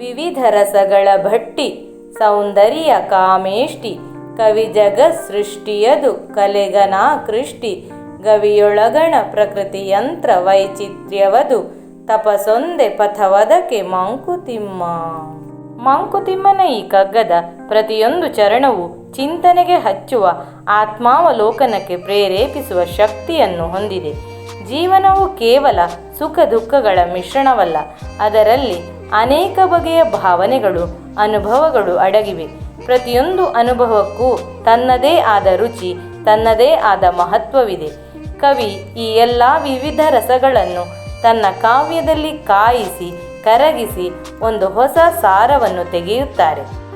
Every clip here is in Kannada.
ವಿವಿಧ ರಸಗಳ ಭಟ್ಟಿ, ಸೌಂದರ್ಯ ಕಾಮೇಷ್ಟಿ ಕವಿ ಜಗ ಸೃಷ್ಟಿಯದು ಕಲೆಗನಾ ಕೃಷ್ಟಿ, ಗವಿಯೊಳಗಣ ಪ್ರಕೃತಿ ಯಂತ್ರ ವೈಚಿತ್ರ್ಯವದು ತಪಸೊಂದೆ ಪಥವದಕ್ಕೆ ಮಂಕುತಿಮ್ಮ. ಮಂಕುತಿಮ್ಮನ ಈ ಕಗ್ಗದ ಪ್ರತಿಯೊಂದು ಚರಣವು ಚಿಂತನೆಗೆ ಹಚ್ಚುವ, ಆತ್ಮಾವಲೋಕನಕ್ಕೆ ಪ್ರೇರೇಪಿಸುವ ಶಕ್ತಿಯನ್ನು ಹೊಂದಿದೆ. ಜೀವನವು ಕೇವಲ ಸುಖ ದುಃಖಗಳ ಮಿಶ್ರಣವಲ್ಲ, ಅದರಲ್ಲಿ ಅನೇಕ ಬಗೆಯ ಭಾವನೆಗಳು, ಅನುಭವಗಳು ಅಡಗಿವೆ. ಪ್ರತಿಯೊಂದು ಅನುಭವಕ್ಕೂ ತನ್ನದೇ ಆದ ರುಚಿ, ತನ್ನದೇ ಆದ ಮಹತ್ವವಿದೆ. ಕವಿ ಈ ಎಲ್ಲ ವಿವಿಧ ರಸಗಳನ್ನು ತನ್ನ ಕಾವ್ಯದಲ್ಲಿ ಕಾಯಿಸಿ, ಕರಗಿಸಿ ಒಂದು ಹೊಸ ಸಾರವನ್ನು ತೆಗೆಯುತ್ತಾರೆ.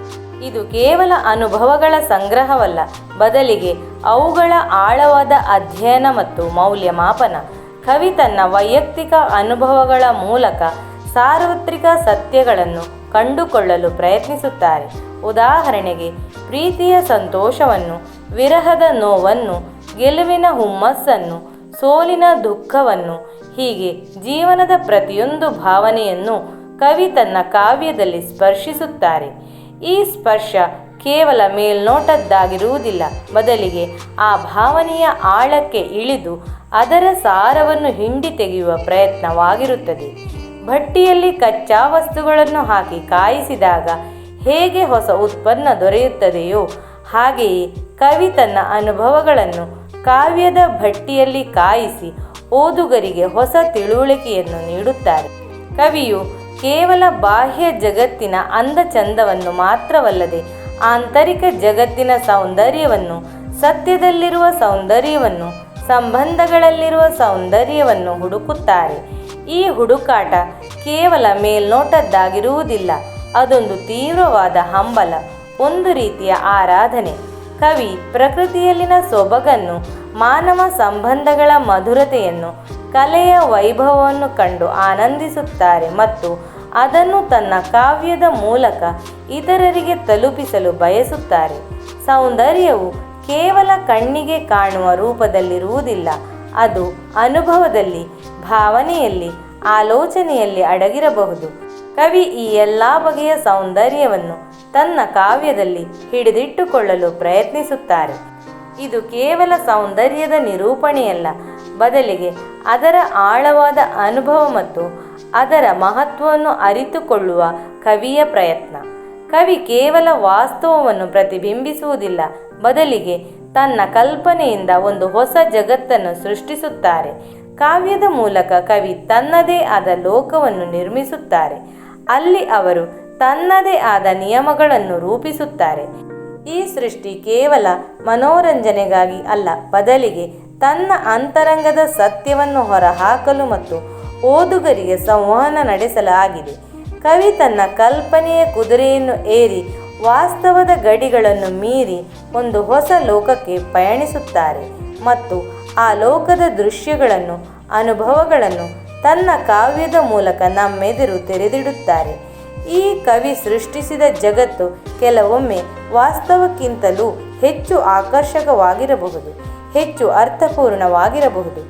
ಇದು ಕೇವಲ ಅನುಭವಗಳ ಸಂಗ್ರಹವಲ್ಲ, ಬದಲಿಗೆ ಅವುಗಳ ಆಳವಾದ ಅಧ್ಯಯನ ಮತ್ತು ಮೌಲ್ಯಮಾಪನ. ಕವಿ ತನ್ನ ವೈಯಕ್ತಿಕ ಅನುಭವಗಳ ಮೂಲಕ ಸಾರ್ವತ್ರಿಕ ಸತ್ಯಗಳನ್ನು ಕಂಡುಕೊಳ್ಳಲು ಪ್ರಯತ್ನಿಸುತ್ತಾರೆ. ಉದಾಹರಣೆಗೆ, ಪ್ರೀತಿಯ ಸಂತೋಷವನ್ನು, ವಿರಹದ ನೋವನ್ನು, ಗೆಲುವಿನ ಹುಮ್ಮಸ್ಸನ್ನು, ಸೋಲಿನ ದುಃಖವನ್ನು, ಹೀಗೆ ಜೀವನದ ಪ್ರತಿಯೊಂದು ಭಾವನೆಯನ್ನು ಕವಿ ತನ್ನ ಕಾವ್ಯದಲ್ಲಿ ಸ್ಪರ್ಶಿಸುತ್ತಾರೆ. ಈ ಸ್ಪರ್ಶ ಕೇವಲ ಮೇಲ್ನೋಟದ್ದಾಗಿರುವುದಿಲ್ಲ. ಬದಲಿಗೆ ಆ ಭಾವನೆಯ ಆಳಕ್ಕೆ ಇಳಿದು ಅದರ ಸಾರವನ್ನು ಹಿಂಡಿ ತೆಗೆಯುವ ಪ್ರಯತ್ನವಾಗಿರುತ್ತದೆ. ಭಟ್ಟಿಯಲ್ಲಿ ಕಚ್ಚಾ ವಸ್ತುಗಳನ್ನು ಹಾಕಿ ಕಾಯಿಸಿದಾಗ ಹೇಗೆ ಹೊಸ ಉತ್ಪನ್ನ ದೊರೆಯುತ್ತದೆಯೋ ಹಾಗೆಯೇ ಕವಿ ತನ್ನ ಅನುಭವಗಳನ್ನು ಕಾವ್ಯದ ಭಟ್ಟಿಯಲ್ಲಿ ಕಾಯಿಸಿ ಓದುಗರಿಗೆ ಹೊಸ ತಿಳುವಳಿಕೆಯನ್ನು ನೀಡುತ್ತಾರೆ. ಕವಿಯು ಕೇವಲ ಬಾಹ್ಯ ಜಗತ್ತಿನ ಅಂದ ಚಂದವನ್ನು ಮಾತ್ರವಲ್ಲದೆ ಆಂತರಿಕ ಜಗತ್ತಿನ ಸೌಂದರ್ಯವನ್ನು, ಸತ್ಯದಲ್ಲಿರುವ ಸೌಂದರ್ಯವನ್ನು, ಸಂಬಂಧಗಳಲ್ಲಿರುವ ಸೌಂದರ್ಯವನ್ನು ಹುಡುಕುತ್ತಾರೆ. ಈ ಹುಡುಕಾಟ ಕೇವಲ ಮೇಲ್ನೋಟದ್ದಾಗಿರುವುದಿಲ್ಲ. ಅದೊಂದು ತೀವ್ರವಾದ ಹಂಬಲ, ಒಂದು ರೀತಿಯ ಆರಾಧನೆ. ಕವಿ ಪ್ರಕೃತಿಯಲ್ಲಿನ ಸೊಬಗನ್ನು, ಮಾನವ ಸಂಬಂಧಗಳ ಮಧುರತೆಯನ್ನು, ಕಲೆಯ ವೈಭವವನ್ನು ಕಂಡು ಆನಂದಿಸುತ್ತಾರೆ ಮತ್ತು ಅದನ್ನು ತನ್ನ ಕಾವ್ಯದ ಮೂಲಕ ಇತರರಿಗೆ ತಲುಪಿಸಲು ಬಯಸುತ್ತಾರೆ. ಸೌಂದರ್ಯವು ಕೇವಲ ಕಣ್ಣಿಗೆ ಕಾಣುವ ರೂಪದಲ್ಲಿರುವುದಿಲ್ಲ. ಅದು ಅನುಭವದಲ್ಲಿ, ಭಾವನೆಯಲ್ಲಿ, ಆಲೋಚನೆಯಲ್ಲಿ ಅಡಗಿರಬಹುದು. ಕವಿ ಈ ಎಲ್ಲ ಬಗೆಯ ಸೌಂದರ್ಯವನ್ನು ತನ್ನ ಕಾವ್ಯದಲ್ಲಿ ಹಿಡಿದಿಟ್ಟುಕೊಳ್ಳಲು ಪ್ರಯತ್ನಿಸುತ್ತಾರೆ. ಇದು ಕೇವಲ ಸೌಂದರ್ಯದ ನಿರೂಪಣೆಯಲ್ಲ, ಬದಲಿಗೆ ಅದರ ಆಳವಾದ ಅನುಭವ ಮತ್ತು ಅದರ ಮಹತ್ವವನ್ನು ಅರಿತುಕೊಳ್ಳುವ ಕವಿಯ ಪ್ರಯತ್ನ. ಕವಿ ಕೇವಲ ವಾಸ್ತವವನ್ನು ಪ್ರತಿಬಿಂಬಿಸುವುದಿಲ್ಲ, ಬದಲಿಗೆ ತನ್ನ ಕಲ್ಪನೆಯಿಂದ ಒಂದು ಹೊಸ ಜಗತ್ತನ್ನು ಸೃಷ್ಟಿಸುತ್ತಾರೆ. ಕಾವ್ಯದ ಮೂಲಕ ಕವಿ ತನ್ನದೇ ಆದ ಲೋಕವನ್ನು ನಿರ್ಮಿಸುತ್ತಾರೆ. ಅಲ್ಲಿ ಅವರು ತನ್ನದೇ ಆದ ನಿಯಮಗಳನ್ನು ರೂಪಿಸುತ್ತಾರೆ. ಈ ಸೃಷ್ಟಿ ಕೇವಲ ಮನೋರಂಜನೆಗಾಗಿ ಅಲ್ಲ, ಬದಲಿಗೆ ತನ್ನ ಅಂತರಂಗದ ಸತ್ಯವನ್ನು ಹೊರಹಾಕಲು ಮತ್ತು ಓದುಗರಿಗೆ ಸಂವಹನ ನಡೆಸಲು ಆಗಿದೆ ಕವಿ ತನ್ನ ಕಲ್ಪನೆಯ ಕುದುರೆಯನ್ನು ಏರಿ ವಾಸ್ತವದ ಗಡಿಗಳನ್ನು ಮೀರಿ ಒಂದು ಹೊಸ ಲೋಕಕ್ಕೆ ಪಯಣಿಸುತ್ತಾರೆ ಮತ್ತು ಆ ಲೋಕದ ದೃಶ್ಯಗಳನ್ನು, ಅನುಭವಗಳನ್ನು ತನ್ನ ಕಾವ್ಯದ ಮೂಲಕ ನಮ್ಮೆದುರು ತೆರೆದಿಡುತ್ತಾರೆ. ಈ ಕವಿ ಸೃಷ್ಟಿಸಿದ ಜಗತ್ತು ಕೆಲವೊಮ್ಮೆ ವಾಸ್ತವಕ್ಕಿಂತಲೂ ಹೆಚ್ಚು ಆಕರ್ಷಕವಾಗಿರಬಹುದು, ಹೆಚ್ಚು ಅರ್ಥಪೂರ್ಣವಾಗಿರಬಹುದು.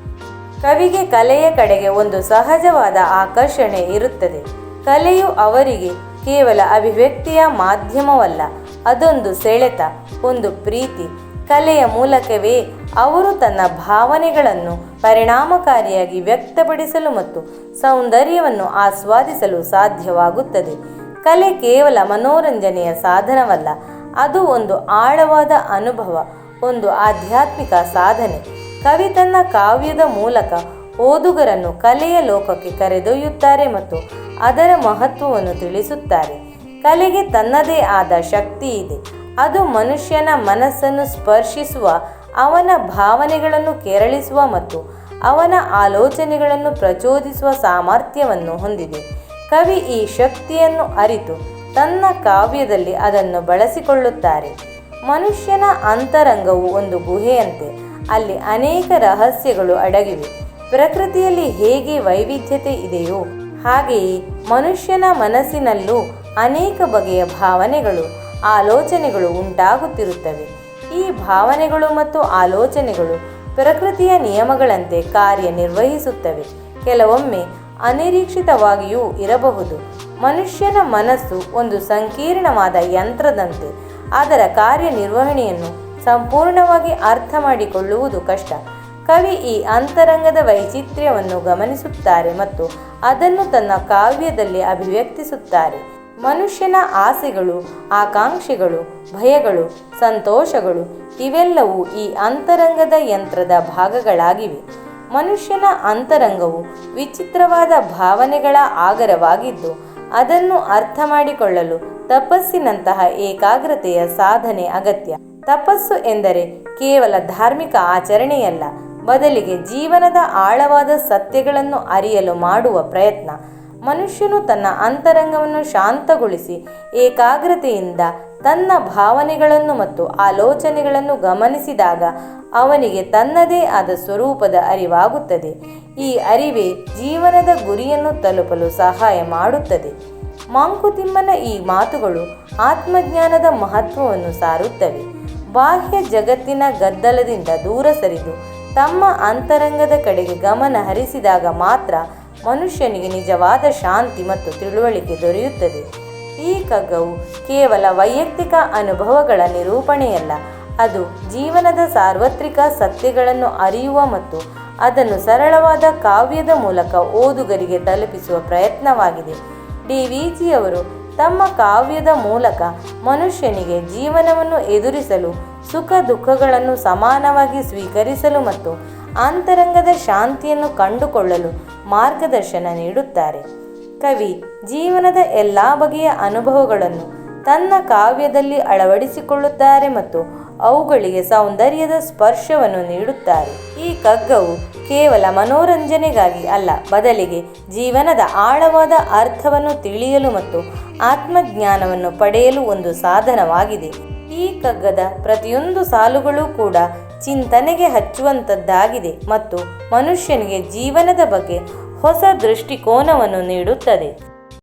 ಕವಿಗೆ ಕಲೆಯ ಕಡೆಗೆ ಒಂದು ಸಹಜವಾದ ಆಕರ್ಷಣೆ ಇರುತ್ತದೆ. ಕಲೆಯು ಅವರಿಗೆ ಕೇವಲ ಅಭಿವ್ಯಕ್ತಿಯ ಮಾಧ್ಯಮವಲ್ಲ, ಅದೊಂದು ಸೆಳೆತ, ಒಂದು ಪ್ರೀತಿ. ಕಲೆಯ ಮೂಲಕವೇ ಅವರು ತನ್ನ ಭಾವನೆಗಳನ್ನು ಪರಿಣಾಮಕಾರಿಯಾಗಿ ವ್ಯಕ್ತಪಡಿಸಲು ಮತ್ತು ಸೌಂದರ್ಯವನ್ನು ಆಸ್ವಾದಿಸಲು ಸಾಧ್ಯವಾಗುತ್ತದೆ. ಕಲೆ ಕೇವಲ ಮನೋರಂಜನೆಯ ಸಾಧನವಲ್ಲ, ಅದು ಒಂದು ಆಳವಾದ ಅನುಭವ, ಒಂದು ಆಧ್ಯಾತ್ಮಿಕ ಸಾಧನೆ. ಕವಿ ತನ್ನ ಕಾವ್ಯದ ಮೂಲಕ ಓದುಗರನ್ನು ಕಲೆಯ ಲೋಕಕ್ಕೆ ಕರೆದೊಯ್ಯುತ್ತಾರೆ ಮತ್ತು ಅದರ ಮಹತ್ವವನ್ನು ತಿಳಿಸುತ್ತಾರೆ. ಕಲೆಗೆ ತನ್ನದೇ ಆದ ಶಕ್ತಿ ಇದೆ. ಅದು ಮನುಷ್ಯನ ಮನಸ್ಸನ್ನು ಸ್ಪರ್ಶಿಸುವ, ಅವನ ಭಾವನೆಗಳನ್ನು ಕೆರಳಿಸುವ ಮತ್ತು ಅವನ ಆಲೋಚನೆಗಳನ್ನು ಪ್ರಚೋದಿಸುವ ಸಾಮರ್ಥ್ಯವನ್ನು ಹೊಂದಿದೆ. ಕವಿ ಈ ಶಕ್ತಿಯನ್ನು ಅರಿತು ತನ್ನ ಕಾವ್ಯದಲ್ಲಿ ಅದನ್ನು ಬಳಸಿಕೊಳ್ಳುತ್ತಾರೆ. ಮನುಷ್ಯನ ಅಂತರಂಗವು ಒಂದು ಗುಹೆಯಂತೆ, ಅಲ್ಲಿ ಅನೇಕ ರಹಸ್ಯಗಳು ಅಡಗಿವೆ. ಪ್ರಕೃತಿಯಲ್ಲಿ ಹೇಗೆ ವೈವಿಧ್ಯತೆ ಇದೆಯೋ ಹಾಗೆಯೇ ಮನುಷ್ಯನ ಮನಸ್ಸಿನಲ್ಲೂ ಅನೇಕ ಬಗೆಯ ಭಾವನೆಗಳು, ಆಲೋಚನೆಗಳು ಉಂಟಾಗುತ್ತಿರುತ್ತವೆ. ಈ ಭಾವನೆಗಳು ಮತ್ತು ಆಲೋಚನೆಗಳು ಪ್ರಕೃತಿಯ ನಿಯಮಗಳಂತೆ ಕಾರ್ಯನಿರ್ವಹಿಸುತ್ತವೆ. ಕೆಲವೊಮ್ಮೆ ಅನಿರೀಕ್ಷಿತವಾಗಿಯೂ ಇರಬಹುದು. ಮನುಷ್ಯನ ಮನಸ್ಸು ಒಂದು ಸಂಕೀರ್ಣವಾದ ಯಂತ್ರದಂತೆ, ಅದರ ಕಾರ್ಯನಿರ್ವಹಣೆಯನ್ನು ಸಂಪೂರ್ಣವಾಗಿ ಅರ್ಥ ಮಾಡಿಕೊಳ್ಳುವುದು ಕಷ್ಟ. ಕವಿ ಈ ಅಂತರಂಗದ ವೈಚಿತ್ರ್ಯವನ್ನು ಗಮನಿಸುತ್ತಾರೆ ಮತ್ತು ಅದನ್ನು ತನ್ನ ಕಾವ್ಯದಲ್ಲಿ ಅಭಿವ್ಯಕ್ತಿಸುತ್ತಾರೆ. ಮನುಷ್ಯನ ಆಸೆಗಳು, ಆಕಾಂಕ್ಷೆಗಳು, ಭಯಗಳು, ಸಂತೋಷಗಳು ಇವೆಲ್ಲವೂ ಈ ಅಂತರಂಗದ ಯಂತ್ರದ ಭಾಗಗಳಾಗಿವೆ. ಮನುಷ್ಯನ ಅಂತರಂಗವು ವಿಚಿತ್ರವಾದ ಭಾವನೆಗಳ ಆಗರವಾಗಿದ್ದು, ಅದನ್ನು ಅರ್ಥ ಮಾಡಿಕೊಳ್ಳಲು ತಪಸ್ಸಿನಂತಹ ಏಕಾಗ್ರತೆಯ ಸಾಧನೆ ಅಗತ್ಯ. ತಪಸ್ಸು ಎಂದರೆ ಕೇವಲ ಧಾರ್ಮಿಕ ಆಚರಣೆಯಲ್ಲ ಬದಲಿಗೆ ಜೀವನದ ಆಳವಾದ ಸತ್ಯಗಳನ್ನು ಅರಿಯಲು ಮಾಡುವ ಪ್ರಯತ್ನ. ಮನುಷ್ಯನು ತನ್ನ ಅಂತರಂಗವನ್ನು ಶಾಂತಗೊಳಿಸಿ ಏಕಾಗ್ರತೆಯಿಂದ ತನ್ನ ಭಾವನೆಗಳನ್ನು ಮತ್ತು ಆಲೋಚನೆಗಳನ್ನು ಗಮನಿಸಿದಾಗ ಅವನಿಗೆ ತನ್ನದೇ ಆದ ಸ್ವರೂಪದ ಅರಿವಾಗುತ್ತದೆ. ಈ ಅರಿವೇ ಜೀವನದ ಗುರಿಯನ್ನು ತಲುಪಲು ಸಹಾಯ ಮಾಡುತ್ತದೆ. ಮಾಂಕುತಿಮ್ಮನ ಈ ಮಾತುಗಳು ಆತ್ಮಜ್ಞಾನದ ಮಹತ್ವವನ್ನು ಸಾರುತ್ತವೆ. ಬಾಹ್ಯ ಜಗತ್ತಿನ ಗದ್ದಲದಿಂದ ದೂರ ಸರಿದು ತಮ್ಮ ಅಂತರಂಗದ ಕಡೆಗೆ ಗಮನ ಹರಿಸಿದಾಗ ಮಾತ್ರ ಮನುಷ್ಯನಿಗೆ ನಿಜವಾದ ಶಾಂತಿ ಮತ್ತು ತಿಳುವಳಿಕೆ ದೊರೆಯುತ್ತದೆ. ಈ ಕಗ್ಗವು ಕೇವಲ ವೈಯಕ್ತಿಕ ಅನುಭವಗಳ ನಿರೂಪಣೆಯಲ್ಲ, ಅದು ಜೀವನದ ಸಾರ್ವತ್ರಿಕ ಸತ್ಯಗಳನ್ನು ಅರಿಯುವ ಮತ್ತು ಅದನ್ನು ಸರಳವಾದ ಕಾವ್ಯದ ಮೂಲಕ ಓದುಗರಿಗೆ ತಲುಪಿಸುವ ಪ್ರಯತ್ನವಾಗಿದೆ. ಡಿ. ವಿ. ಜಿಯವರು ತಮ್ಮ ಕಾವ್ಯದ ಮೂಲಕ ಮನುಷ್ಯನಿಗೆ ಜೀವನವನ್ನು ಎದುರಿಸಲು ಸುಖ ದುಃಖಗಳನ್ನು ಸಮಾನವಾಗಿ ಸ್ವೀಕರಿಸಲು ಮತ್ತು ಅಂತರಂಗದ ಶಾಂತಿಯನ್ನು ಕಂಡುಕೊಳ್ಳಲು ಮಾರ್ಗದರ್ಶನ ನೀಡುತ್ತಾರೆ. ಕವಿ, ಜೀವನದ ಎಲ್ಲ ಬಗೆಯ ಅನುಭವಗಳನ್ನು ತನ್ನ ಕಾವ್ಯದಲ್ಲಿ ಅಳವಡಿಸಿಕೊಳ್ಳುತ್ತಾರೆ ಮತ್ತು ಅವುಗಳಿಗೆ ಸೌಂದರ್ಯದ ಸ್ಪರ್ಶವನ್ನು ನೀಡುತ್ತಾರೆ. ಈ ಕಗ್ಗವು ಕೇವಲ ಮನೋರಂಜನೆಗಾಗಿ ಅಲ್ಲ, ಬದಲಿಗೆ ಜೀವನದ ಆಳವಾದ ಅರ್ಥವನ್ನು ತಿಳಿಯಲು ಮತ್ತು ಆತ್ಮಜ್ಞಾನವನ್ನು ಪಡೆಯಲು ಒಂದು ಸಾಧನವಾಗಿದೆ. ಈ ಕಗ್ಗದ ಪ್ರತಿಯೊಂದು ಸಾಲುಗಳು ಕೂಡ ಚಿಂತನೆಗೆ ಹಚ್ಚುವಂಥದ್ದಾಗಿದೆ ಮತ್ತು ಮನುಷ್ಯನಿಗೆ ಜೀವನದ ಬಗ್ಗೆ ಹೊಸ ದೃಷ್ಟಿಕೋನವನ್ನು ನೀಡುತ್ತದೆ.